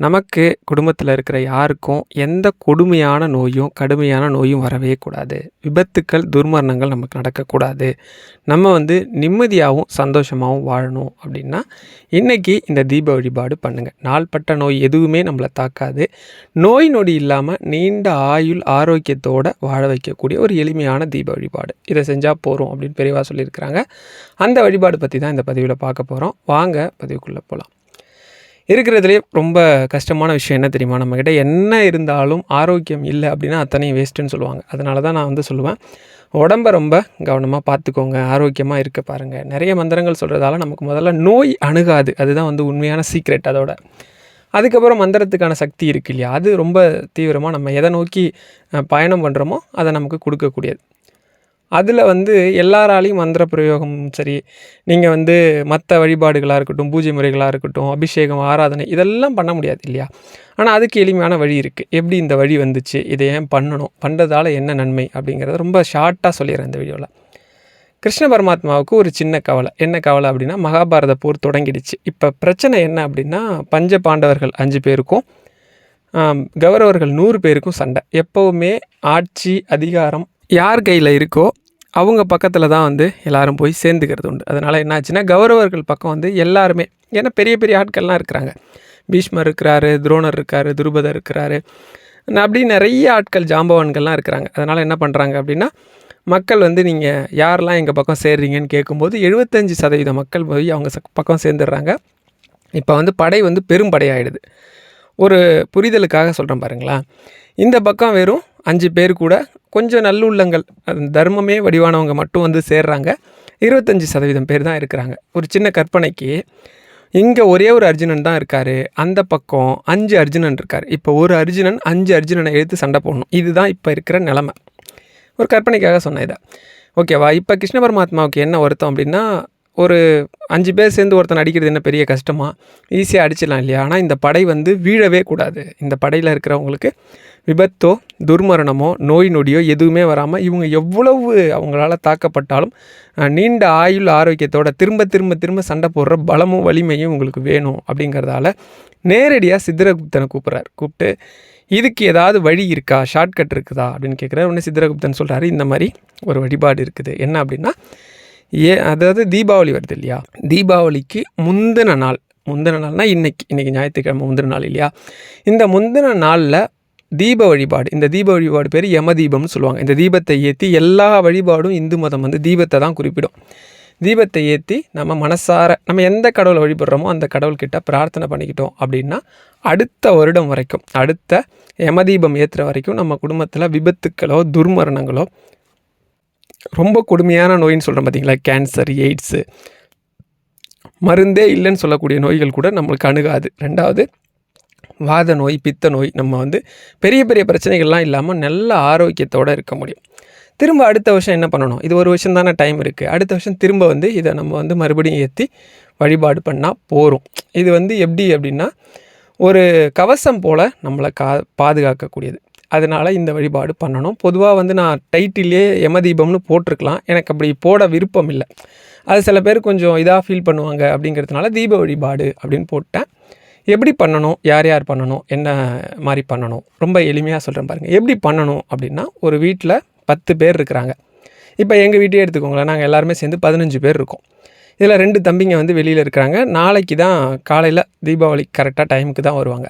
நமக்கு குடும்பத்தில் இருக்கிற யாருக்கும் எந்த கொடுமையான நோயும் கடுமையான நோயும் வரவே கூடாது. விபத்துக்கள் துர்மரணங்கள் நமக்கு நடக்கக்கூடாது. நம்ம வந்து நிம்மதியாகவும் சந்தோஷமாகவும் வாழணும் அப்படின்னா இன்றைக்கி இந்த தீப வழிபாடு பண்ணுங்கள் நாள்பட்ட நோய் எதுவுமே நம்மளை தாக்காது. நோய் நொடி இல்லாமல் நீண்ட ஆயுள் ஆரோக்கியத்தோடு வாழ வைக்கக்கூடிய ஒரு எளிமையான தீப வழிபாடு. இதை செஞ்சால் போகிறோம் அப்படின்னு பெரியவா சொல்லியிருக்கிறாங்க. அந்த வழிபாடு பற்றி தான் இந்த பதிவில் பார்க்க போகிறோம் வாங்க பதிவுக்குள்ளே போகலாம் இருக்கிறதுலே ரொம்ப கஷ்டமான விஷயம் என்ன தெரியுமா? நம்மக்கிட்ட என்ன இருந்தாலும் ஆரோக்கியம் இல்லை அப்படின்னா அத்தனையும் வேஸ்ட்டுன்னு சொல்லுவாங்க. அதனால தான் நான் வந்து சொல்லுவேன். உடம்ப ரொம்ப கவனமாக பார்த்துக்கோங்க. ஆரோக்கியமாக இருக்க பாருங்கள் நிறைய மந்திரங்கள் சொல்கிறதால நமக்கு முதல்ல நோய் அணுகாது. அதுதான் வந்து உண்மையான சீக்ரெட் அதோட. அதுக்கப்புறம் மந்திரத்துக்கான சக்தி இருக்கு இல்லையா? அது ரொம்ப தீவிரமாக நம்ம எதை நோக்கி பயணம் பண்ணுறோமோ அதை நமக்கு கொடுக்கக்கூடியது. அதில் வந்து எல்லாராலையும் மந்திர பிரயோகம் சரி நீங்கள் வந்து மற்ற வழிபாடுகளாக இருக்கட்டும் பூஜை முறைகளாக இருக்கட்டும் அபிஷேகம் ஆராதனை இதெல்லாம் பண்ண முடியாது இல்லையா? ஆனால் அதுக்கு எளிமையான வழி இருக்குது எப்படி இந்த வழி வந்துச்சு? இதை ஏன் பண்ணணும்? பண்ணுறதால என்ன நன்மை? அப்படிங்கிறத ரொம்ப ஷார்ட்டாக சொல்லிடுறேன் இந்த வீடியோவில் கிருஷ்ண பரமாத்மாவுக்கு ஒரு சின்ன கவலை. என்ன கவலை அப்படின்னா மகாபாரத போர் தொடங்கிடுச்சு. இப்போ பிரச்சனை என்ன அப்படின்னா பஞ்ச பாண்டவர்கள் அஞ்சு பேருக்கும் கௌரவர்கள் நூறு பேருக்கும் சண்டை. எப்போவுமே ஆட்சி அதிகாரம் யார் கையில் இருக்கோ அவங்க பக்கத்தில் தான் வந்து எல்லோரும் போய் சேர்ந்துக்கிறது உண்டு. அதனால் என்னாச்சுன்னா கௌரவர்கள் பக்கம் வந்து எல்லாருமே ஏன்னா பெரிய பெரிய ஆட்கள்லாம் இருக்கிறாங்க. பீஷ்மர் இருக்கிறாரு துரோணர் இருக்காரு துருபதர் இருக்கிறாரு. அப்படி நிறைய ஆட்கள் ஜாம்பவான்கள்லாம் இருக்கிறாங்க. அதனால் என்ன பண்ணுறாங்க அப்படின்னா மக்கள் வந்து நீங்கள் யாரெல்லாம் எங்கள் பக்கம் சேர்றீங்கன்னு கேட்கும்போது எழுபத்தஞ்சு சதவீத மக்கள் போய் அவங்க ச- பக்கம் சேர்ந்துடுறாங்க. இப்போ வந்து படை வந்து பெரும் படையாயிடுது. ஒரு புரிதலுக்காக சொல்கிறேன் பாருங்களா இந்த பக்கம் வெறும் அஞ்சு பேர் கூட கொஞ்சம் நல்லுள்ளங்கள் தர்மமே வடிவானவங்க மட்டும் வந்து சேர்றாங்க. இருபத்தஞ்சி சதவீதம் பேர் தான் இருக்கிறாங்க. ஒரு சின்ன கற்பனைக்கு இங்கே ஒரே ஒரு அர்ஜுனன் தான் இருக்கார். அந்த பக்கம் அஞ்சு அர்ஜுனன் இருக்கார். இப்போ ஒரு அர்ஜுனன் அஞ்சு அர்ஜுனனை எடுத்து சண்டை போடணும். இதுதான் இப்போ இருக்கிற நிலமை. ஒரு கற்பனைக்காக சொன்னேன் இதை. ஓகேவா? இப்போ கிருஷ்ண பரமாத்மாவுக்கு என்ன வருத்தம் அப்படின்னா ஒரு அஞ்சு பேர் சேர்ந்து ஒருத்தன் அடிக்கிறது என்ன பெரிய கஷ்டமாக ஈஸியாக அடிச்சிடலாம் இல்லையா? ஆனால் இந்த படை வந்து வீழவே கூடாது. இந்த படையில் இருக்கிறவங்களுக்கு விபத்தோ துர்மரணமோ நோய் நொடியோ எதுவுமே வராமல் இவங்க எவ்வளவு அவங்களால தாக்கப்பட்டாலும் நீண்ட ஆயுள் ஆரோக்கியத்தோட திரும்ப திரும்ப திரும்ப சண்டை போடுற பலமும் வலிமையும் உங்களுக்கு வேணும் அப்படிங்கிறதால நேரடியாக சித்திரகுப்தனை கூப்பிட்றாரு. கூப்பிட்டு இதுக்கு ஏதாவது வழி இருக்கா? ஷார்ட்கட் இருக்குதா? அப்படின்னு கேட்குறாரு உடனே சித்திரகுப்தன் சொல்கிறாரு இந்த மாதிரி ஒரு வழிபாடு இருக்குது. என்ன அப்படின்னா ஏ அதாவது தீபாவளி வருது இல்லையா? தீபாவளிக்கு முந்தின நாள் முந்தின நாள்னால் இன்றைக்கி இன்றைக்கி ஞாயிற்றுக்கிழமை முந்தின நாள் இல்லையா? இந்த முந்தின நாளில் தீப வழிபாடு. இந்த தீப வழிபாடு பேர் யம தீபம்னு சொல்லுவாங்க. இந்த தீபத்தை ஏற்றி எல்லா வழிபாடும் இந்து மதம் வந்து தீபத்தை தான் குறிப்பிடும். தீபத்தை ஏற்றி நம்ம மனசார நம்ம எந்த கடவுளை வழிபடுறோமோ அந்த கடவுள்கிட்ட பிரார்த்தனை பண்ணிக்கிட்டோம் அப்படின்னா அடுத்த வருடம் வரைக்கும் அடுத்த யமதீபம் ஏற்றுற வரைக்கும் நம்ம குடும்பத்தில் விபத்துக்களோ துர்மரணங்களோ ரொம்ப கொடுமையான நோயின்னு சொல்கிறோம் பார்த்தீங்களா கேன்சர் எய்ட்ஸு மருந்தே இல்லைன்னு சொல்லக்கூடிய நோய்கள் கூட நம்மளுக்கு அணுகாது. ரெண்டாவது வாத நோய் பித்த நோய் நம்ம வந்து பெரிய பெரிய பிரச்சனைகள்லாம் இல்லாமல் நல்ல ஆரோக்கியத்தோடு இருக்க முடியும். திரும்ப அடுத்த வருஷம் என்ன பண்ணணும்? இது ஒரு வருஷம் தானே டைம் இருக்குது அடுத்த வருஷம் திரும்ப வந்து இதை நம்ம வந்து மறுபடியும் ஏற்றி வழிபாடு பண்ணால் போகிறோம் இது வந்து எப்படி அப்படின்னா ஒரு கவசம் போல் நம்மளை கா பாதுகாக்கக்கூடியது. அதனால் இந்த வழிபாடு பண்ணணும். பொதுவாக வந்து நான் டைட்டிலே யமதீபம்னு போட்டிருக்கலாம். எனக்கு அப்படி போட விருப்பம் இல்லை. அது சில பேர் கொஞ்சம் இதாக ஃபீல் பண்ணுவாங்க அப்படிங்கிறதுனால தீப வழிபாடு அப்படின்னு போட்டேன். எப்படி பண்ணணும் யார் யார் பண்ணணும் என்ன மாதிரி பண்ணணும் ரொம்ப எளிமையாக சொல்கிறேன் பாருங்கள் எப்படி பண்ணணும் அப்படின்னா ஒரு வீட்டில் பத்து பேர் இருக்கிறாங்க. இப்போ எங்கள் வீட்டையே எடுத்துக்கோங்களேன். நாங்கள் எல்லாருமே சேர்ந்து பதினஞ்சு பேர் இருக்கோம். இதில் ரெண்டு தம்பிங்க வந்து வெளியில் இருக்கிறாங்க. நாளைக்கு தான் காலையில் தீபாவளி கரெக்டாக டைமுக்கு தான் வருவாங்க.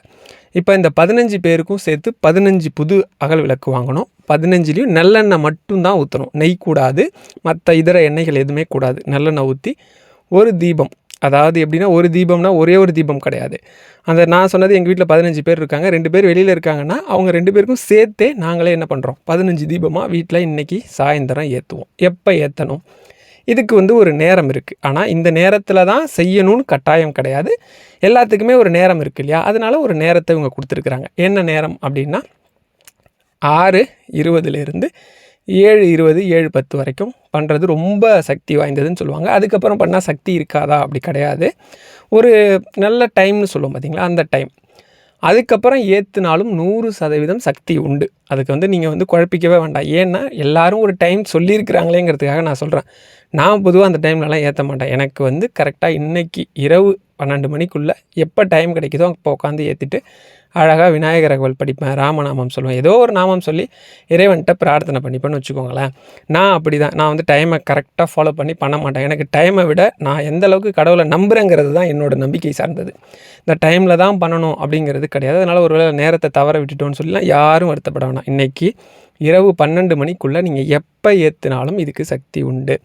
இப்போ இந்த பதினஞ்சு பேருக்கும் சேர்த்து பதினஞ்சு புது அகல் விளக்கு வாங்கணும். பதினஞ்சுலேயும் நல்லெண்ணெய் மட்டும்தான் ஊற்றணும் நெய் கூடாது. மற்ற இதர எண்ணெய்கள் எதுவுமே கூடாது. நல்லெண்ணெய் ஊற்றி ஒரு தீபம் அதாவது எப்படின்னா ஒரு தீபம்னா ஒரே ஒரு தீபம் கிடையாது. அந்த நான் சொன்னது எங்கள் வீட்டில் பதினஞ்சு பேர் இருக்காங்க. ரெண்டு பேர் வெளியில் இருக்காங்கன்னா அவங்க ரெண்டு பேருக்கும் சேர்த்தே நாங்களே என்ன பண்ணுறோம் பதினஞ்சு தீபமாக வீட்டில் இன்றைக்கி சாயந்தரம் ஏற்றுவோம் எப்போ ஏற்றணும் இதுக்கு வந்து ஒரு நேரம் இருக்குது ஆனால் இந்த நேரத்தில் தான் செய்யணும்னு கட்டாயம் கிடையாது. எல்லாத்துக்குமே ஒரு நேரம் இருக்கு இல்லையா? அதனால் ஒரு நேரத்தை இவங்க கொடுத்துருக்குறாங்க. என்ன நேரம் அப்படின்னா ஆறு இருபதுலேருந்து ஏழு இருபது ஏழு பத்து வரைக்கும் பண்ணுறது ரொம்ப சக்தி வாய்ந்ததுன்னு சொல்லுவாங்க. அதுக்கப்புறம் பண்ணால் சக்தி இருக்காதா? அப்படி கிடையாது. ஒரு நல்ல டைம்னு சொல்லுவோம் பார்த்தீங்களா அந்த டைம். அதுக்கப்புறம் ஏற்றுனாலும் நூறு சதவீதம் சக்தி உண்டு. அதுக்கு வந்து நீங்கள் வந்து குழப்பிக்கவே வேண்டாம். ஏன்னா எல்லாரும் ஒரு டைம் சொல்லியிருக்கிறாங்களேங்கிறதுக்காக நான் சொல்கிறேன் நான் பொதுவாக அந்த டைம்லலாம் ஏற்ற மாட்டேன். எனக்கு வந்து கரெக்டாக இன்றைக்கி இரவு பன்னெண்டு மணிக்குள்ளே எப்போ டைம் கிடைக்குதோ அப்போ உட்காந்து ஏற்றிட்டு அழகாக விநாயகர் அகவல் படிப்பேன் ராமநாமம் சொல்லுவேன் ஏதோ ஒரு நாமம் சொல்லி இறைவன்கிட்ட பிரார்த்தனை பண்ணிப்பேன்னு வச்சுக்கோங்களேன். நான் அப்படி தான் நான் வந்து டைமை கரெக்டாக ஃபாலோ பண்ணி பண்ண மாட்டேன். எனக்கு டைமை விட நான் எந்த அளவுக்கு கடவுளை நம்புகிறேங்கிறது தான் என்னோடய நம்பிக்கை சார்ந்தது. இந்த டைமில் தான் பண்ணணும் அப்படிங்கிறது கிடையாது. அதனால் ஒரு வேளை நேரத்தை தவற விட்டுட்டோன்னு சொல்லலாம் யாரும் வருத்தப்பட வேணாம். இன்றைக்கி இரவு பன்னெண்டு மணிக்குள்ளே நீங்கள் எப்போ ஏற்றுனாலும் இதுக்கு சக்தி உண்டு.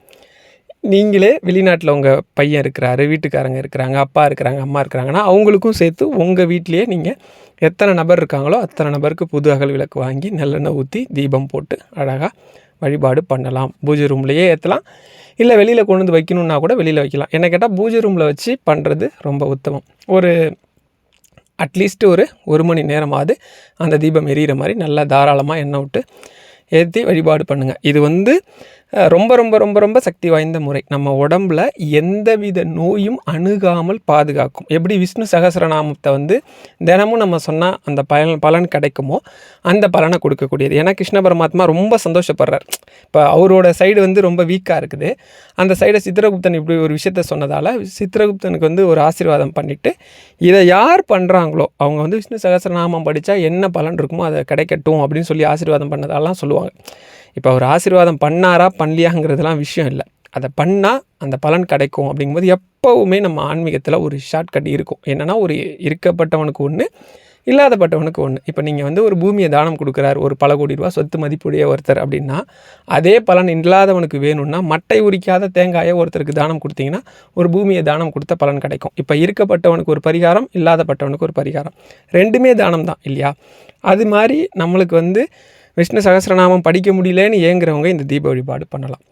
நீங்களே வெளிநாட்டில் உங்கள் பையன் இருக்கிறாரு வீட்டுக்காரங்க இருக்கிறாங்க அப்பா இருக்கிறாங்க அம்மா இருக்கிறாங்கன்னா அவங்களுக்கும் சேர்த்து உங்கள் வீட்லேயே நீங்கள் எத்தனை நபர் இருக்காங்களோ அத்தனை நபருக்கு புது அகல் விளக்கு வாங்கி நல்லெண்ணெய் ஊற்றி தீபம் போட்டு அழகாக வழிபாடு பண்ணலாம். பூஜை ரூம்லேயே ஏற்றலாம் இல்லை வெளியில் கொண்டு வந்து வைக்கணுன்னா கூட வெளியில் வைக்கலாம். என்ன கேட்டால் பூஜை ரூமில் வச்சு பண்ணுறது ரொம்ப உத்தமம். ஒரு அட்லீஸ்ட் ஒரு ஒரு மணி நேரமாவது அந்த தீபம் எரியிற மாதிரி நல்லா தாராளமாக எண்ணெய் விட்டு ஏற்றி வழிபாடு பண்ணுங்கள் இது வந்து ரொம்ப ரொம்ப ரொம்ப ரொம்ப சக்தி வாய்ந்த முறை. நம்ம உடம்புல எந்தவித நோயும் அணுகாமல் பாதுகாக்கும். எப்படி விஷ்ணு சகசரநாமத்தை வந்து தினமும் நம்ம சொன்னால் அந்த பலன் பலன் கிடைக்குமோ அந்த பலனை கொடுக்கக்கூடியது. ஏன்னா கிருஷ்ண பரமாத்மா ரொம்ப சந்தோஷப்படுறார். இப்போ அவரோட சைடு வந்து ரொம்ப வீக்காக இருக்குது. அந்த சைடை சித்திரகுப்தன் இப்படி ஒரு விஷயத்த சொன்னதால் சித்திரகுப்தனுக்கு வந்து ஒரு ஆசீர்வாதம் பண்ணிவிட்டு இதை யார் பண்ணுறாங்களோ அவங்க வந்து விஷ்ணு சகசரநாமம் படித்தா என்ன பலன் இருக்குமோ அதை கிடைக்கட்டும் அப்படின்னு சொல்லி ஆசீர்வாதம் பண்ணதாலாம் சொல்லுவாங்க. இப்போ அவர் ஆசீர்வாதம் பண்ணாரா பண்ணலையாங்கிறதுலாம் விஷயம் இல்லை. அதை பண்ணால் அந்த பலன் கிடைக்கும் அப்படிங்கும்போது எப்போவுமே நம்ம ஆன்மீகத்தில் ஒரு ஷார்ட்கட் இருக்கும். என்னென்னா ஒரு இருக்கப்பட்டவனுக்கு ஒன்று இல்லாதப்பட்டவனுக்கு ஒன்று இப்போ நீங்கள் வந்து ஒரு பூமியை தானம் கொடுக்குறாரு ஒரு பல கோடி ரூபா சொத்து மதிப்புடைய ஒருத்தர் அப்படின்னா அதே பலன் இல்லாதவனுக்கு வேணும்னா மட்டை உரிக்காத தேங்காயை ஒருத்தருக்கு தானம் கொடுத்தீங்கன்னா ஒரு பூமியை தானம் கொடுத்த பலன் கிடைக்கும். இப்போ இருக்கப்பட்டவனுக்கு ஒரு பரிகாரம் இல்லாதப்பட்டவனுக்கு ஒரு பரிகாரம். ரெண்டுமே தானம் தான் இல்லையா? அது மாதிரி நம்மளுக்கு வந்து விஷ்ணு சகசிரநாமம் படிக்க முடியலன்னு ஏங்குறவங்க இந்த தீப வழிபாடு பண்ணலாம்.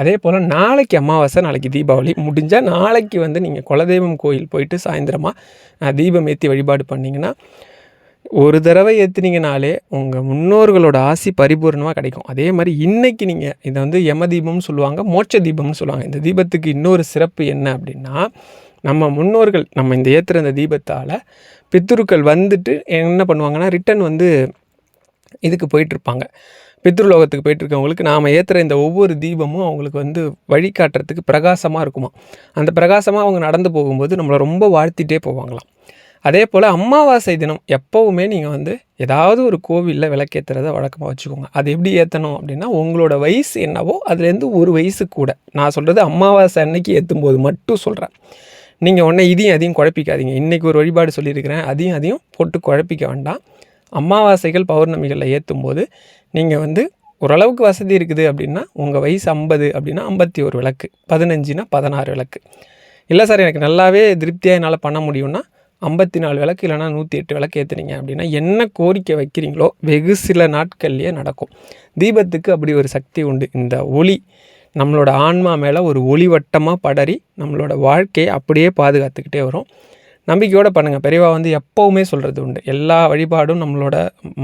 அதே போல் நாளைக்கு அமாவாசை நாளைக்கு தீபாவளி முடிஞ்சால் நாளைக்கு வந்து நீங்கள் குலதெய்வம் கோயில் போயிட்டு சாயந்தரமாக தீபம் ஏற்றி வழிபாடு பண்ணிங்கன்னா ஒரு தடவை ஏற்றுனீங்கனாலே உங்கள் முன்னோர்களோட ஆசி பரிபூர்ணமாக கிடைக்கும். அதே மாதிரி இன்றைக்கி நீங்கள் இதை வந்து யம தீபம்னு சொல்லுவாங்க மோட்ச தீபம்னு சொல்லுவாங்க. இந்த தீபத்துக்கு இன்னொரு சிறப்பு என்ன அப்படின்னா நம்ம முன்னோர்கள் நம்ம இந்த ஏற்றுற இந்த தீபத்தால் பித்துருக்கள் வந்துட்டு என்ன பண்ணுவாங்கன்னா ரிட்டன் வந்து இதுக்கு போயிட்டுருப்பாங்க. பித்ருலோகத்துக்கு போயிட்டுருக்கவங்களுக்கு நாம் ஏற்றுற இந்த ஒவ்வொரு தீபமும் அவங்களுக்கு வந்து வழிகாட்டுறதுக்கு பிரகாசமாக இருக்குமா அந்த பிரகாசமாக அவங்க நடந்து போகும்போது நம்மளை ரொம்ப வாழ்த்திட்டே போவாங்களாம். அதே போல் அமாவாசை தினம் எப்போவுமே நீங்கள் வந்து ஏதாவது ஒரு கோவிலில் விளக்கேற்றுறத வழக்கமாக வச்சுக்கோங்க. அது எப்படி ஏற்றணும் அப்படின்னா உங்களோட வயசு என்னவோ அதுலேருந்து ஒரு வயசு கூட. நான் சொல்கிறது அமாவாசை அன்னைக்கு ஏற்றும் போது மட்டும் சொல்கிறேன் நீங்கள் உடனே இதையும் அதையும் குழப்பிக்காதீங்க. இன்றைக்கி ஒரு வழிபாடு சொல்லியிருக்கிறேன். அதையும் அதையும் போட்டு குழப்பிக்க வேண்டாம். அமாவாசைகள் பௌர்ணமிகளில் ஏற்றும் போது நீங்கள் வந்து ஓரளவுக்கு வசதி இருக்குது அப்படின்னா உங்கள் வயசு ஐம்பது அப்படின்னா ஐம்பத்தி ஒரு விளக்கு பதினஞ்சுனா பதினாறு விளக்கு. இல்லை சார் எனக்கு நல்லாவே திருப்தியாக என்னால் பண்ண முடியும்னா ஐம்பத்தி நாலு விளக்கு இல்லைனா நூற்றி எட்டு விளக்கு ஏற்றுனீங்க அப்படின்னா என்ன கோரிக்கை வைக்கிறீங்களோ வெகு சில நாட்கள்லேயே நடக்கும். தீபத்துக்கு அப்படி ஒரு சக்தி உண்டு. இந்த ஒளி நம்மளோட ஆன்மா மேலே ஒரு ஒளி வட்டமாக படறி நம்மளோட வாழ்க்கையை அப்படியே பாதுகாத்துக்கிட்டே வரும். நம்பிக்கையோடு பண்ணுங்கள் பெரியவா வந்து எப்போவுமே சொல்கிறது உண்டு. எல்லா வழிபாடும் நம்மளோட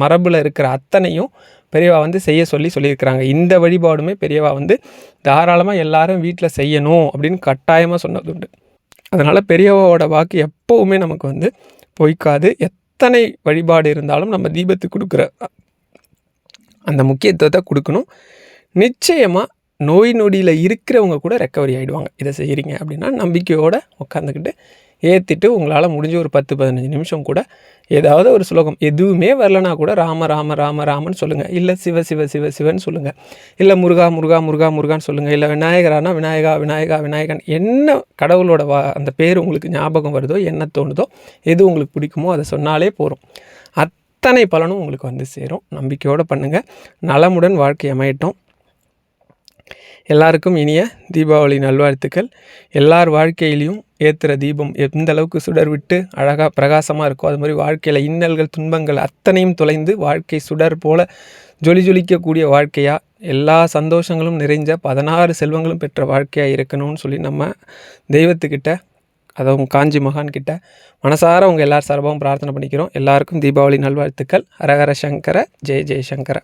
மரபில் இருக்கிற அத்தனையும் பெரியவா வந்து செய்ய சொல்லி சொல்லியிருக்கிறாங்க. இந்த வழிபாடுமே பெரியவா வந்து தாராளமாக எல்லாரும் வீட்டில் செய்யணும் அப்படின்னு கட்டாயமாக சொன்னது உண்டு. அதனால் பெரியவாவோட வாக்கு எப்போவுமே நமக்கு வந்து பொய்க்காது. எத்தனை வழிபாடு இருந்தாலும் நம்ம தீபத்துக்கு கொடுக்குற அந்த முக்கியத்துவத்தை கொடுக்கணும். நிச்சயமாக நோய் நொடியில் இருக்கிறவங்க கூட ரெக்கவரி ஆகிடுவாங்க இதை செய்கிறீங்க அப்படின்னா நம்பிக்கையோடு உட்காந்துக்கிட்டு ஏற்றிட்டு உங்களால் முடிஞ்ச ஒரு பத்து பதினஞ்சு நிமிஷம் கூட ஏதாவது ஒரு ஸ்லோகம் எதுவுமே வரலனா கூட ராம ராம ராம ராமன் சொல்லுங்கள் இல்லை சிவ சிவ சிவ சிவன் சொல்லுங்கள் இல்லை முருகா முருகா முருகா முருகான்னு சொல்லுங்கள் இல்லை விநாயகரானா விநாயகா விநாயகா விநாயகன் என்ன கடவுளோட வா அந்த பேர் உங்களுக்கு ஞாபகம் வருதோ என்ன தோணுதோ எது உங்களுக்கு பிடிக்குமோ அதை சொன்னாலே போகிறோம் அத்தனை பலனும் உங்களுக்கு வந்து சேரும். நம்பிக்கையோடு பண்ணுங்கள் நலமுடன் வாழ்க்கை அமையட்டும். எல்லாருக்கும் இனிய தீபாவளி நல்வாழ்த்துக்கள். எல்லார் வாழ்க்கையிலையும் ஏற்றுற தீபம் எந்த அளவுக்கு சுடர் விட்டு அழகாக பிரகாசமாக இருக்கோ அது மாதிரி வாழ்க்கையில் இன்னல்கள் துன்பங்கள் அத்தனையும் தொலைந்து வாழ்க்கை சுடர் போல் ஜொலி ஜொலிக்கக்கூடிய வாழ்க்கையாக எல்லா சந்தோஷங்களும் நிறைஞ்ச பதினாறு செல்வங்களும் பெற்ற வாழ்க்கையாக இருக்கணும்னு சொல்லி நம்ம தெய்வத்துக்கிட்ட அதுவும் காஞ்சி மகான் கிட்ட மனசார உங்கள் எல்லார் சார்பாகவும் பிரார்த்தனை பண்ணிக்கிறோம். எல்லாருக்கும் தீபாவளி நல்வாழ்த்துக்கள். ஹரஹர சங்கர ஜெய ஜெயசங்கர.